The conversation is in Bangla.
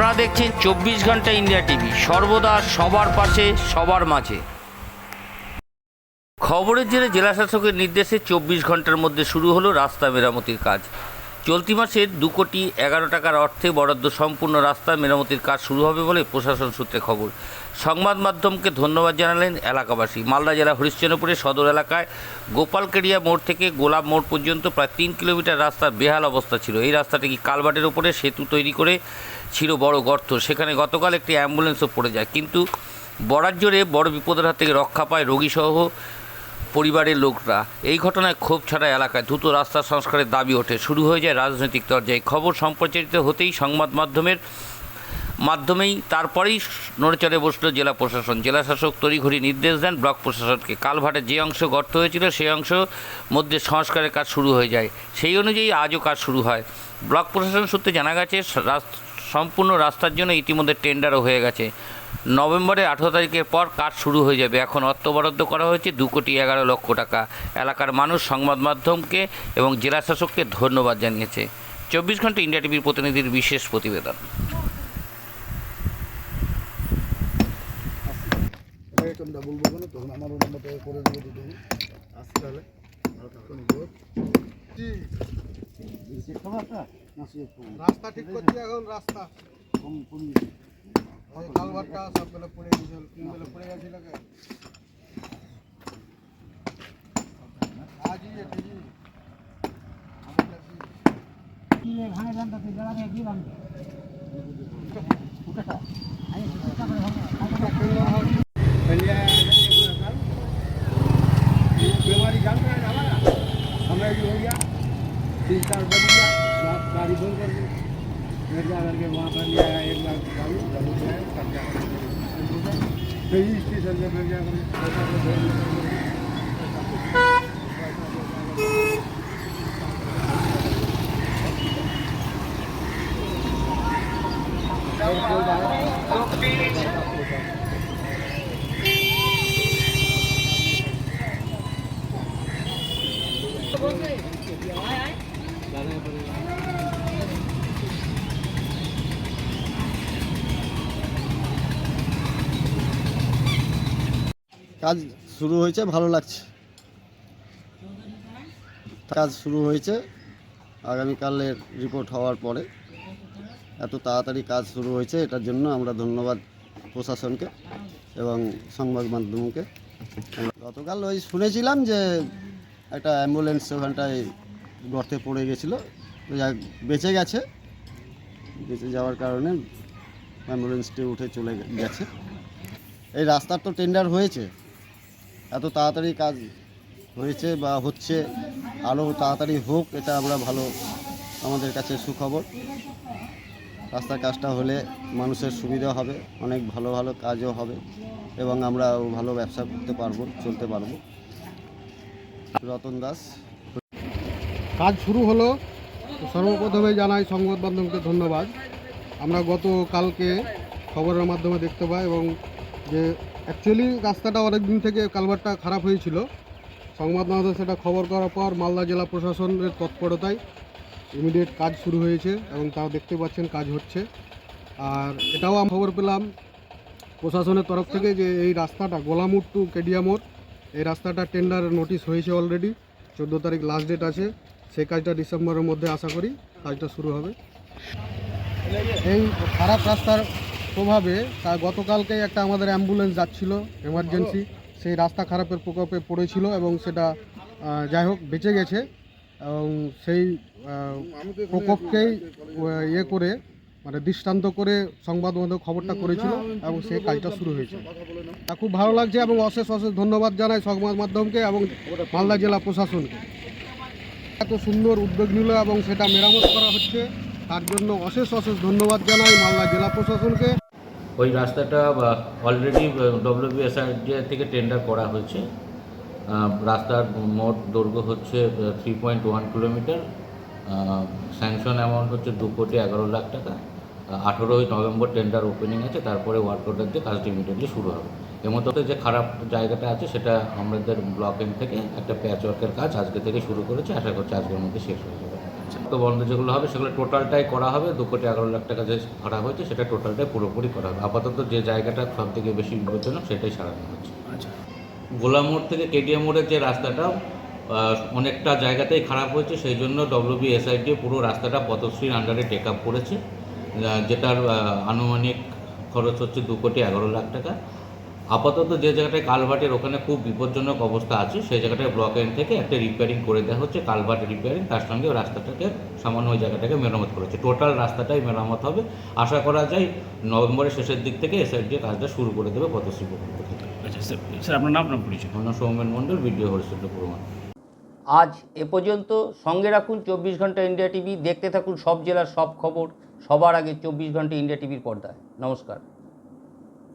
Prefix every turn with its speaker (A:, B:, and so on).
A: আপনারা দেখছেন চব্বিশ ঘণ্টা ইন্ডিয়া টিভি। সর্বদা সবার পাশে, সবার মাঝে। খবরের জেরে জেলাশাসকের নির্দেশে চব্বিশ ঘণ্টার মধ্যে শুরু হলো রাস্তা মেরামতির কাজ। চলতি মাসের দু কোটি এগারো টাকার অর্থে বরাদ্দ সম্পূর্ণ রাস্তা মেরামতির কাজ শুরু হবে বলে প্রশাসন সূত্রে খবর। সংবাদ মাধ্যমকে ধন্যবাদ জানালেন এলাকাবাসী। মালদা জেলা হরিশ্চন্দ্রপুরের সদর এলাকায় গোপালকেড়িয়া মোড় থেকে গোলাপ মোড় পর্যন্ত প্রায় তিন কিলোমিটার রাস্তার বেহাল অবস্থা ছিল। এই রাস্তাটি কি কালভার্টের উপরে সেতু তৈরি করে ছিল বড় গর্ত? সেখানে গতকাল একটি অ্যাম্বুলেন্সও পড়ে যায়। কিন্তু বরার জোরে বড় বিপদের হাত থেকে রক্ষা পায় রোগীসহ পরিবারের লোকরা। এই ঘটনায় ক্ষোভ ছাড়া এলাকায় দ্রুত রাস্তা সংস্কারের দাবি ওঠে। শুরু হয়ে যায় রাজনৈতিক তরজায়। খবর সম্প্রচারিত হতেই সংবাদ মাধ্যমের মাধ্যমেই তারপরেই নড়েচড়ে বসল জেলা প্রশাসন। জেলা শাসক তড়িঘড়ি নির্দেশ দেন ব্লক প্রশাসনকে। কালভার্টের যে অংশ গর্ত হয়েছিল, সেই অংশ মধ্যে সংস্কারের কাজ শুরু হয়ে যায়। সেই অনুযায়ী আজও কাজ শুরু হয়। ব্লক প্রশাসন সূত্রে জানা গেছে সম্পূর্ণ রাস্তার জন্য ইতিমধ্যে টেন্ডারও হয়ে গেছে। নভেম্বরের আঠেরো তারিখের পর কাজ শুরু হয়ে যাবে। এখন অর্থ বরাদ্দ করা হয়েছে দু কোটি এগারো লক্ষ টাকা। এলাকার মানুষ সংবাদ মাধ্যমকে এবং জেলা শাসককে ধন্যবাদ জানিয়েছে। চব্বিশ ঘণ্টা ইন্ডিয়া টিভির প্রতিনিধির বিশেষ প্রতিবেদন।
B: রাস্তা ঠিক করছি এখন রাস্তা। ওই কালভারটা সবগুলো পড়ে গেছিল তিনগুলো পড়ে গেছিল কে? আজি এটি
C: কি ভাঙে জানতে জড়া कब्जा करके वहाँ पर ले आया एक लाख स्टेशन से कब्जा करके
D: কাজ শুরু হয়েছে, ভালো লাগছে। কাজ শুরু হয়েছে আগামীকালের রিপোর্ট হওয়ার পরে। এত তাড়াতাড়ি কাজ শুরু হয়েছে, এটার জন্য আমরা ধন্যবাদ প্রশাসনকে এবং সংবাদ মাধ্যমকে। গতকাল ওই শুনেছিলাম যে একটা অ্যাম্বুলেন্স ওখানটায় গর্তে পড়ে গেছিল যাক, বেঁচে গেছে। বেঁচে যাওয়ার কারণে অ্যাম্বুলেন্সটি উঠে চলে গেছে। এই রাস্তার তো টেন্ডার হয়েছে। এত তাড়াতাড়ি কাজ হয়েছে বা হচ্ছে আরও তাড়াতাড়ি হোক, এটা আমরা ভালো আমাদের কাছে সুখবর। রাস্তার কাজটা হলে মানুষের সুবিধা হবে, অনেক ভালো ভালো কাজও হবে এবং আমরা ভালো ব্যবসা করতে পারব, চলতে পারব। রতন দাস।
B: কাজ শুরু হলো। সর্বপ্রথমে জানাই সংবাদ মাধ্যমকে ধন্যবাদ। আমরা গত কালকে খবরের মাধ্যমে দেখতে পাই এবং যে অ্যাকচুয়ালি রাস্তাটা অনেক দিন থেকে কালভারটা খারাপ হয়েছিল। সংবাদ মাধ্যমে সেটা খবর করার পর মালদা জেলা প্রশাসনের তৎপরতায় ইমিডিয়েট কাজ শুরু হয়েছে এবং তাও দেখতে পাচ্ছেন কাজ হচ্ছে। আর এটাও আমি খবর পেলাম প্রশাসনের তরফ থেকে যে এই রাস্তাটা গোলামুর টু কেডিয়ামোর এই রাস্তাটা টেন্ডার নোটিশ হয়েছে অলরেডি চোদ্দ তারিখ লাস্ট ডেট আছে। সেই কাজটা ডিসেম্বরের মধ্যে আশা করি কাজটা শুরু হবে। এই খারাপ রাস্তার প্রভাবে তা গতকালকে একটা আমাদের অ্যাম্বুলেন্স যাচ্ছিল এমার্জেন্সি সেই রাস্তা খারাপের প্রকোপে পড়েছিল এবং সেটা যাই হোক বেঁচে গেছে এবং সেই প্রকোপকেই ইয়ে করে মানে দৃষ্টান্ত করে সংবাদ মাধ্যম খবরটা করেছিল এবং সেই কাজটা শুরু হয়েছে। তা খুব ভালো লাগছে এবং অশেষ অশেষ ধন্যবাদ জানাই সংবাদ মাধ্যমকে এবং মালদা জেলা প্রশাসনকে। এত সুন্দর উদ্যোগ নিল এবং সেটা মেরামত করা হচ্ছে তার জন্য অশেষ অশেষ ধন্যবাদ জানাই মালদা জেলা প্রশাসনকে।
A: ওই রাস্তাটা অলরেডি ডব্লিউবিএসআর থেকে টেন্ডার করা হয়েছে। রাস্তার মোট দৈর্ঘ্য হচ্ছে three point one kilometre sanction amount হচ্ছে দু কোটি এগারো লাখ টাকা। আঠেরোই নভেম্বর টেন্ডার ওপেনিং আছে, তারপরে ওয়ার্ক অর্ডার দিয়ে কাজটা ইমিডিয়েটলি শুরু হবে। এর মধ্যে যে খারাপ জায়গাটা আছে, সেটা আমাদের ব্লক এন্ড থেকে একটা প্যাচ ওয়ার্কের কাজ আজকে থেকে শুরু করেছে। আশা করছি আজকের মধ্যে শেষ হয়ে যাবে।
E: শক্ত বন্ধ যেগুলো হবে সেগুলো টোটালটাই করা হবে। দু কোটি এগারো লাখ টাকা যে ভাড়া হয়েছে সেটা টোটালটাই পুরোপুরি করা হবে। আপাতত যে জায়গাটা সব থেকে বেশি বিপজ্জনক সেটাই সারানো হচ্ছে।
F: আচ্ছা।
E: গোলা মোড় থেকে কেটিএম মোড়ের যে রাস্তাটা অনেকটা জায়গাতেই খারাপ হয়েছে। সেই জন্য ডব্লিউবি এসআইডি পুরো রাস্তাটা পথশ্রীর আন্ডারে টেক আপ করেছে। যেটার আনুমানিক খরচ হচ্ছে দু কোটি এগারো লাখ টাকা। আপাতত যে জায়গাটায় কালভার্টের ওখানে খুব বিপজ্জনক অবস্থা আছে সেই জায়গাটায় ব্লক এন্ড থেকে একটা রিপেয়ারিং করে দেওয়া হচ্ছে। কালভার্ট রিপেয়ারিং তার সঙ্গে ওই রাস্তাটাকে সামান্য ওই জায়গাটাকে মেরামত করেছে টোটাল রাস্তাটাই মেরামত হবে। আশা করা যায় নভেম্বরের শেষের দিক থেকে এসআইডি কাজটা শুরু করে দেবে পথশ্রী প্রকল্প থেকে।
F: আচ্ছা স্যার স্যার আপনার নাম আপনার পরিচয়?
E: অন্য সৌমেন মণ্ডল ভিডিও হরিশ্চন্দ্র পুরমান
A: আজ এ পর্যন্ত সঙ্গে রাখুন চব্বিশ ঘণ্টা ইন্ডিয়া টিভি। দেখতে থাকুন সব জেলার সব খবর। সবার আগে চব্বিশ ঘণ্টা ইন্ডিয়া টিভির পর্দায়। নমস্কার।